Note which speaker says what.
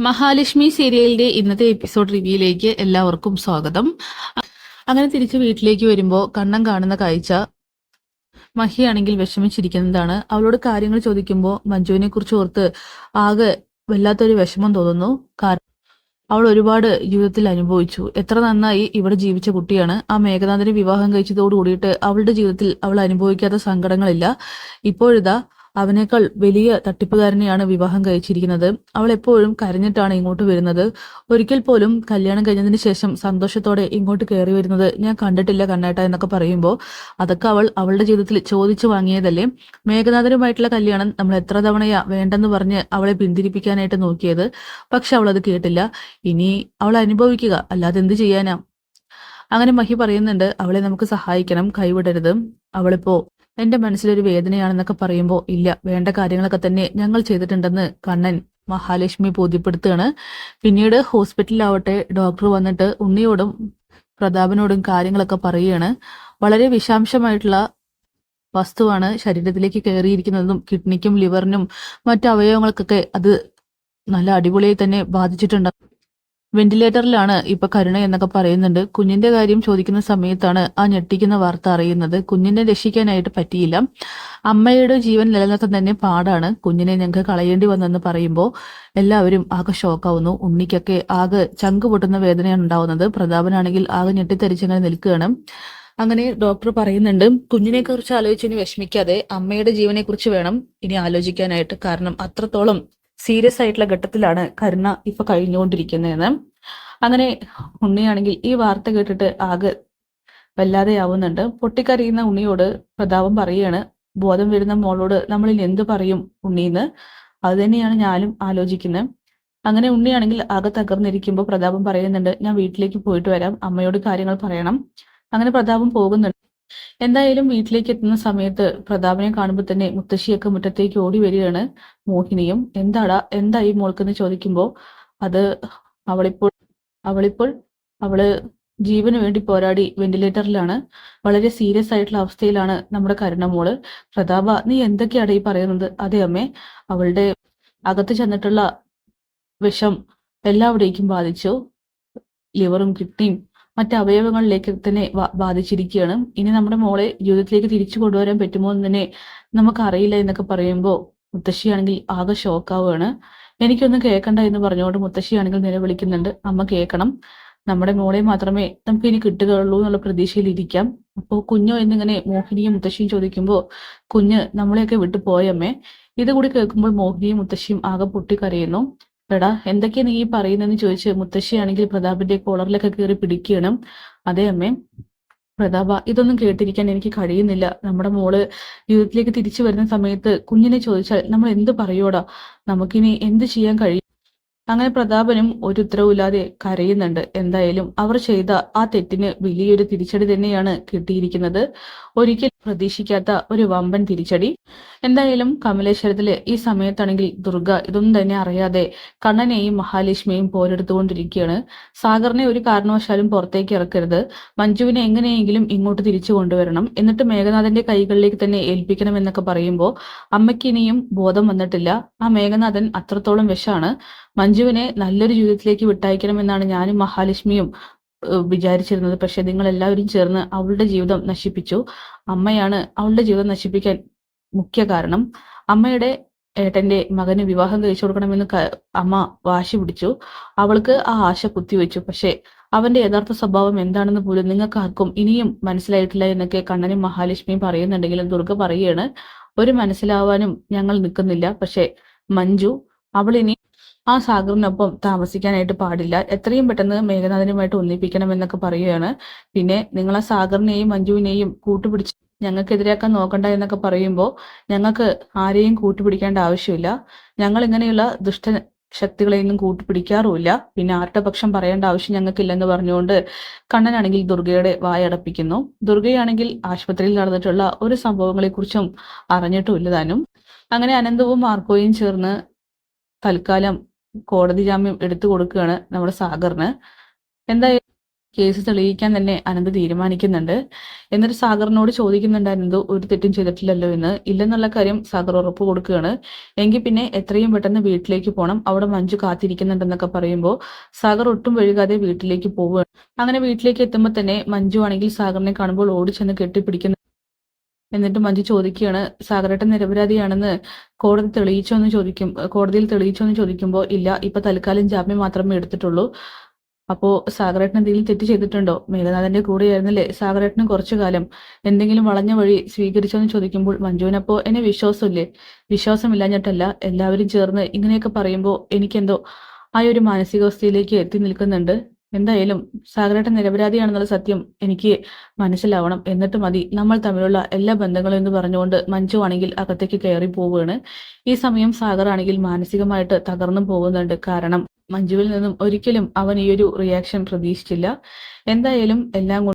Speaker 1: മഹാലക്ഷ്മി സീരിയലിന്റെ ഇന്നത്തെ എപ്പിസോഡ് റിവ്യൂയിലേക്ക് എല്ലാവർക്കും സ്വാഗതം. അങ്ങനെ തിരിച്ച് വീട്ടിലേക്ക് വരുമ്പോൾ കണ്ണം കാണുന്ന കാഴ്ച മഹിയാണെങ്കിൽ വിഷമിച്ചിരിക്കുന്നതാണ്. അവളോട് കാര്യങ്ങൾ ചോദിക്കുമ്പോൾ മഞ്ജുവിനെ കുറിച്ച് ഓർത്ത് ആകെ വല്ലാത്തൊരു വിഷമം തോന്നുന്നു. കാരണം അവൾ ഒരുപാട് ജീവിതത്തിൽ അനുഭവിച്ചു. എത്ര നന്നായി ഇവിടെ ജീവിച്ച കുട്ടിയാണ്. ആ മേഘനാഥനെ വിവാഹം കഴിച്ചതോട് കൂടിയിട്ട് അവളുടെ ജീവിതത്തിൽ അവൾ അനുഭവിക്കാത്ത സങ്കടങ്ങളില്ല. ഇപ്പോഴിതാ അവനേക്കാൾ വലിയ തട്ടിപ്പുകാരനെയാണ് വിവാഹം കഴിച്ചിരിക്കുന്നത്. അവൾ എപ്പോഴും കരഞ്ഞിട്ടാണ് ഇങ്ങോട്ട് വരുന്നത്. ഒരിക്കൽ പോലും കല്യാണം കഴിഞ്ഞതിന് ശേഷം സന്തോഷത്തോടെ ഇങ്ങോട്ട് കയറി വരുന്നത് ഞാൻ കണ്ടിട്ടില്ല കണ്ണേട്ട എന്നൊക്കെ പറയുമ്പോൾ അതൊക്കെ അവൾ അവളുടെ ജീവിതത്തിൽ ചോദിച്ചു വാങ്ങിയതല്ലേ? മേഘനാഥനുമായിട്ടുള്ള കല്യാണം നമ്മൾ എത്ര തവണയാ വേണ്ടെന്ന് പറഞ്ഞ് അവളെ പിന്തിരിപ്പിക്കാനായിട്ട് നോക്കിയത്? പക്ഷെ അവൾ അത് കേട്ടില്ല. ഇനി അവൾ അനുഭവിക്കുക. അല്ലാതെ എന്ത് ചെയ്യാനാ? അങ്ങനെ മഹി പറയുന്നുണ്ട്. അവളെ നമുക്ക് സഹായിക്കണം. കൈവിടരുത്. അവളിപ്പോ എന്റെ മനസ്സിലൊരു വേദനയാണെന്നൊക്കെ പറയുമ്പോൾ ഇല്ല വേണ്ട കാര്യങ്ങളൊക്കെ തന്നെ ഞങ്ങൾ ചെയ്തിട്ടുണ്ടെന്ന് കണ്ണൻ മഹാലക്ഷ്മി ബോധ്യപ്പെടുത്തുകയാണ്. പിന്നീട് ഹോസ്പിറ്റലിലാവട്ടെ ഡോക്ടർ വന്നിട്ട് ഉണ്ണിയോടും പ്രതാപനോടും കാര്യങ്ങളൊക്കെ പറയുകയാണ്. വളരെ വിഷാംശമായിട്ടുള്ള വസ്തുവാണ് ശരീരത്തിലേക്ക് കയറിയിരിക്കുന്നതും കിഡ്നിക്കും ലിവറിനും മറ്റു അവയവങ്ങൾക്കൊക്കെ അത് നല്ല അടിപൊളിയായി തന്നെ ബാധിച്ചിട്ടുണ്ട്. വെന്റിലേറ്ററിലാണ് ഇപ്പൊ കരുണ എന്നൊക്കെ പറയുന്നുണ്ട്. കുഞ്ഞിന്റെ കാര്യം ചോദിക്കുന്ന സമയത്താണ് ആ ഞെട്ടിക്കുന്ന വാർത്ത അറിയുന്നത്. കുഞ്ഞിനെ രക്ഷിക്കാനായിട്ട് പറ്റിയില്ല. അമ്മയുടെ ജീവൻ നിലനിർത്താൻ തന്നെ പാടാണ്. കുഞ്ഞിനെ ഞങ്ങൾക്ക് കളയേണ്ടി വന്നെന്ന് പറയുമ്പോൾ എല്ലാവരും ആകെ ഷോക്കാവുന്നു. ഉണ്ണിക്കൊക്കെ ആകെ ചങ്ക് പൊട്ടുന്ന വേദനയാണ് ഉണ്ടാവുന്നത്. പ്രതാപനാണെങ്കിൽ ആകെ ഞെട്ടിത്തരിച്ചങ്ങനെ നിൽക്കുകയാണ്. അങ്ങനെ ഡോക്ടർ പറയുന്നുണ്ട് കുഞ്ഞിനെ കുറിച്ച് ആലോചിച്ച് വിഷമിക്കാതെ അമ്മയുടെ ജീവനെ കുറിച്ച് വേണം ഇനി ആലോചിക്കാനായിട്ട്. കാരണം അത്രത്തോളം സീരിയസ് ആയിട്ടുള്ള ഘട്ടത്തിലാണ് കരുണ ഇപ്പൊ കഴിഞ്ഞുകൊണ്ടിരിക്കുന്നതെന്ന്. അങ്ങനെ ഉണ്ണിയാണെങ്കിൽ ഈ വാർത്ത കേട്ടിട്ട് ആകെ വല്ലാതെയാവുന്നുണ്ട് പൊട്ടിക്കരയുന്ന ഉണ്ണിയോട് പ്രതാപം പറയാണ് ബോധം വരുന്ന മോളോട് നമ്മളിൽ എന്ത് പറയും ഉണ്ണിന്ന്? അത് തന്നെയാണ് ഞാനും ആലോചിക്കുന്നത് അങ്ങനെ ഉണ്ണിയാണെങ്കിൽ ആകെ തകർന്നിരിക്കുമ്പോൾ പ്രതാപം പറയുന്നുണ്ട് ഞാൻ വീട്ടിലേക്ക് പോയിട്ട് വരാം അമ്മയോട് കാര്യങ്ങൾ പറയണം. അങ്ങനെ പ്രതാപം പോകുന്നുണ്ട്. എന്തായാലും വീട്ടിലേക്ക് എത്തുന്ന സമയത്ത് പ്രതാപനെ കാണുമ്പോൾ തന്നെ മുത്തശ്ശിയൊക്കെ മുറ്റത്തേക്ക് ഓടി വരികയാണ് മോഹിനിയും. എന്താടാ ഈ മോൾക്കെന്ന് ചോദിക്കുമ്പോൾ അത് അവളിപ്പോൾ അവളിപ്പോൾ അവൾ ജീവന് വേണ്ടി പോരാടി വെന്റിലേറ്ററിലാണ്. വളരെ സീരിയസ് ആയിട്ടുള്ള അവസ്ഥയിലാണ് നമ്മുടെ കരുണമോൾ പ്രതാപ നീ എന്തൊക്കെയാണ് ഈ പറയുന്നത്? അതെ അമ്മേ അവളുടെ അകത്ത് ചെന്നിട്ടുള്ള വിഷം എല്ലാവിടേക്കും ബാധിച്ചു. ലിവറും കിഡ്നിയും മറ്റ് അവയവങ്ങളിലേക്ക് തന്നെ ബാധിച്ചിരിക്കുകയാണ്. ഇനി നമ്മുടെ മോളെ ജീവിതത്തിലേക്ക് തിരിച്ചു കൊണ്ടുവരാൻ പറ്റുമോ എന്ന് തന്നെ നമുക്കറിയില്ല എന്നൊക്കെ പറയുമ്പോൾ മുത്തശ്ശിയാണെങ്കിൽ ആകെ ഷോക്കാവുകയാണ് എനിക്കൊന്നും കേൾക്കണ്ട എന്ന് പറഞ്ഞുകൊണ്ട് മുത്തശ്ശിയാണെങ്കിൽ നിലവിളിക്കുന്നുണ്ട് അമ്മ കേൾക്കണം. നമ്മുടെ മോളെ മാത്രമേ നമുക്ക് ഇനി കിട്ടുകയുള്ളൂ എന്നുള്ള പ്രതീക്ഷയിൽ ഇരിക്കാം. അപ്പോൾ കുഞ്ഞോ എന്നിങ്ങനെ മോഹിനിയും മുത്തശ്ശിയും ചോദിക്കുമ്പോൾ കുഞ്ഞ് നമ്മളെയൊക്കെ വിട്ടു പോയമ്മേ ഇതുകൂടി കേൾക്കുമ്പോൾ മോഹിനിയും മുത്തശ്ശിയും ആകെ പൊട്ടിക്കരയുന്നു. എടാ എന്തൊക്കെയാ നീ പറയുന്നതെന്ന് ചോദിച്ച് മുത്തശ്ശിയാണെങ്കിൽ പ്രതാപിന്റെ കോളറിലൊക്കെ കയറി പിടിക്കണം. അതേ അമ്മ പ്രതാപ ഇതൊന്നും കേട്ടിരിക്കാൻ എനിക്ക് കഴിയുന്നില്ല. നമ്മുടെ മോൾ ജീവിതത്തിലേക്ക് തിരിച്ചു വരുന്ന സമയത്ത് കുഞ്ഞിനെ ചോദിച്ചാൽ നമ്മൾ എന്ത് പറയോടാ നമുക്കിനി എന്ത് ചെയ്യാൻ കഴിയും? അങ്ങനെ പ്രതാപനും ഒരു ഉത്തരവില്ലാതെ കരയുന്നുണ്ട്. എന്തായാലും അവർ ചെയ്ത ആ തെറ്റിന് വലിയൊരു തിരിച്ചടി തന്നെയാണ് കിട്ടിയിരിക്കുന്നത്. ഒരിക്കൽ പ്രതീക്ഷിക്കാത്ത ഒരു വമ്പൻ തിരിച്ചടി. എന്തായാലും കമലേശ്വരത്തിൽ ഈ സമയത്താണെങ്കിൽ ദുർഗ ഇതൊന്നും തന്നെ അറിയാതെ കണ്ണനെയും മഹാലക്ഷ്മിയെയും പോരെടുത്തുകൊണ്ടിരിക്കുകയാണ്. സാഗറിനെ ഒരു കാരണവശാലും പുറത്തേക്ക് ഇറക്കരുത്. മഞ്ജുവിനെ എങ്ങനെയെങ്കിലും ഇങ്ങോട്ട് തിരിച്ചു കൊണ്ടുവരണം. എന്നിട്ട് മേഘനാഥന്റെ കൈകളിലേക്ക് തന്നെ ഏൽപ്പിക്കണം എന്നൊക്കെ പറയുമ്പോൾ അമ്മയ്ക്ക് ഇനിയും ബോധം വന്നിട്ടില്ല. ആ മേഘനാഥൻ അത്രത്തോളം വിഷാണ്. മഞ്ജുവിനെ നല്ലൊരു ജീവിതത്തിലേക്ക് വിട്ടയക്കണമെന്നാണ് ഞാനും മഹാലക്ഷ്മിയും വിചാരിച്ചിരുന്നത്. പക്ഷെ നിങ്ങൾ എല്ലാവരും ചേർന്ന് അവളുടെ ജീവിതം നശിപ്പിച്ചു. അമ്മയാണ് അവളുടെ ജീവിതം നശിപ്പിക്കാൻ മുഖ്യ കാരണം. അമ്മയുടെ ഏട്ടന്റെ മകന് വിവാഹം കഴിച്ചു കൊടുക്കണമെന്ന് അമ്മ വാശി പിടിച്ചു. അവൾക്ക് ആ ആശ കുത്തിവെച്ചു. പക്ഷെ അവന്റെ യഥാർത്ഥ സ്വഭാവം എന്താണെന്ന് പോലും നിങ്ങൾക്ക് ആർക്കും ഇനിയും മനസ്സിലായിട്ടില്ല എന്നൊക്കെ കണ്ണനും മഹാലക്ഷ്മിയും പറയുന്നുണ്ടെങ്കിലും ദുർഗ പറയാണ് ഒരു മനസ്സിലാവാനും ഞങ്ങൾ നിൽക്കുന്നില്ല. പക്ഷെ മഞ്ജു അവൾ ഇനി ആ സാഗറിനൊപ്പം താമസിക്കാനായിട്ട് പാടില്ല. എത്രയും പെട്ടെന്ന് മേഘനാഥനുമായിട്ട് ഒന്നിപ്പിക്കണം എന്നൊക്കെ പറയുകയാണ്. പിന്നെ നിങ്ങൾ ആ സാഗറിനെയും മഞ്ജുവിനെയും കൂട്ടുപിടിച്ച് ഞങ്ങൾക്കെതിരാക്കാൻ നോക്കണ്ട എന്നൊക്കെ പറയുമ്പോൾ ഞങ്ങൾക്ക് ആരെയും കൂട്ടുപിടിക്കേണ്ട ആവശ്യമില്ല. ഞങ്ങൾ ഇങ്ങനെയുള്ള ദുഷ്ട ശക്തികളെയൊന്നും കൂട്ടുപിടിക്കാറുമില്ല. പിന്നെ ആരുടെ പക്ഷം പറയേണ്ട ആവശ്യം ഞങ്ങൾക്കില്ലെന്ന് പറഞ്ഞുകൊണ്ട് കണ്ണനാണെങ്കിൽ ദുർഗയുടെ വായടപ്പിക്കുന്നു ദുർഗയാണെങ്കിൽ ആശുപത്രിയിൽ നടന്നിട്ടുള്ള ഒരു സംഭവങ്ങളെക്കുറിച്ചും അറിഞ്ഞിട്ടുമില്ല താനും. അങ്ങനെ അനന്തവും മാർക്കോയും ചേർന്ന് തൽക്കാലം കോടതി ജാമ്യം എടുത്തു കൊടുക്കുകയാണ് നമ്മുടെ സാഗറിന്. എന്തായാലും കേസ് തെളിയിക്കാൻ തന്നെ അനന്ത് തീരുമാനിക്കുന്നുണ്ട്. എന്നിട്ട് സാഗറിനോട് ചോദിക്കുന്നുണ്ട് അനന്ത് ഒരു തെറ്റും ചെയ്തിട്ടില്ലല്ലോ എന്ന്. ഇല്ലെന്നുള്ള കാര്യം സാഗർ ഉറപ്പ് കൊടുക്കുകയാണ്. എങ്കിൽ പിന്നെ എത്രയും പെട്ടെന്ന് വീട്ടിലേക്ക് പോകണം അവിടെ മഞ്ജു കാത്തിരിക്കുന്നുണ്ടെന്നൊക്കെ പറയുമ്പോൾ സാഗർ ഒട്ടും വഴുകാതെ വീട്ടിലേക്ക് പോവുകയാണ്. അങ്ങനെ വീട്ടിലേക്ക് എത്തുമ്പോൾ തന്നെ മഞ്ജു ആണെങ്കിൽ സാഗറിനെ കാണുമ്പോൾ ഓടിച്ചെന്ന് കെട്ടിപ്പിടിക്കുന്നു. എന്നിട്ട് മഞ്ജു ചോദിക്കുകയാണ് സാഗരേട്ടൻ നിരപരാധിയാണെന്ന് കോടതി തെളിയിച്ചോ എന്ന് ചോദിക്കും കോടതിയിൽ തെളിയിച്ചോ എന്ന് ചോദിക്കുമ്പോൾ ഇല്ല ഇപ്പൊ തൽക്കാലം ജാമ്യം മാത്രമേ എടുത്തിട്ടുള്ളൂ. അപ്പോ സാഗരേട്ടൻ എന്തെങ്കിലും തെറ്റ് ചെയ്തിട്ടുണ്ടോ? മേഘനാഥന്റെ കൂടെയായിരുന്നില്ലേ സാഗരേട്ടന് കുറച്ചു കാലം. എന്തെങ്കിലും വളഞ്ഞ വഴി സ്വീകരിച്ചോ എന്ന് ചോദിക്കുമ്പോൾ മഞ്ജുവിനപ്പോ എന്നെ വിശ്വാസമില്ലേ? വിശ്വാസമില്ലാഞ്ഞിട്ടല്ല എല്ലാവരും ചേർന്ന് ഇങ്ങനെയൊക്കെ പറയുമ്പോൾ എനിക്കെന്തോ ആ ഒരു മാനസികാവസ്ഥയിലേക്ക് എത്തി നിൽക്കുന്നുണ്ട്. എന്തായാലും സാഗരേട്ടൻ നിരപരാധിയാണെന്നുള്ള സത്യം എനിക്ക് മനസ്സിലാവണം. എന്നിട്ട് മതി നമ്മൾ തമ്മിലുള്ള എല്ലാ ബന്ധങ്ങളും എന്ന് പറഞ്ഞുകൊണ്ട് മഞ്ജു ആണെങ്കിൽ അകത്തേക്ക് കയറി പോവുകയാണ്. ഈ സമയം സാഗർ ആണെങ്കിൽ മാനസികമായിട്ട് തകർന്നു പോകുന്നുണ്ട്. കാരണം മഞ്ജുവിൽ നിന്നും ഒരിക്കലും അവൻ ഈ ഒരു റിയാക്ഷൻ പ്രതീക്ഷിച്ചില്ല. എന്തായാലും എല്ലാം